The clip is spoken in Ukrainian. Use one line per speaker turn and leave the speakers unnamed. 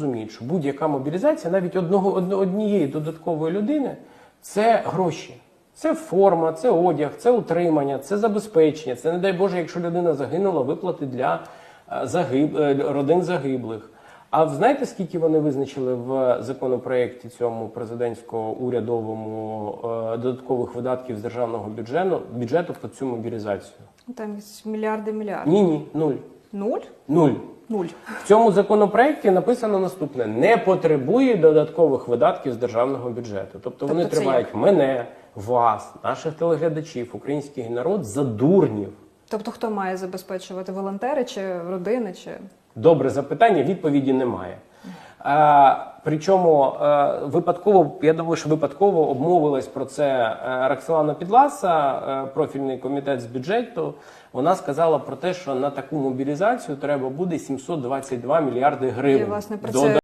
розуміють, що будь-яка мобілізація, навіть одного однієї додаткової людини, це гроші. Це форма, це одяг, це утримання, це забезпечення. Це не дай Боже, якщо людина загинула, виплати для е, загиб... е, родин загиблих. А знаєте, скільки вони визначили в законопроекті цьому президентського урядовому е, додаткових видатків з державного бюджету бюджету по цю мобілізацію?
Там мільярди мільярди.
Ні, ні, нуль.
Нуль?
Нуль.
Нуль.
В цьому законопроекті написано наступне: не потребує додаткових видатків з державного бюджету. Тобто вони
Тобто це
тривають мене, вас, наших телеглядачів, український народ за дурнів.
Тобто хто має забезпечувати волонтери чи родини, чи
Добре запитання, відповіді немає. А, причому е, випадково, я думаю, що випадково обмовилась про це е, Роксолана Підласа, е, профільний комітет з бюджету. Вона сказала про те, що на таку мобілізацію треба буде 722 мільярди гривень.
І, власне, про це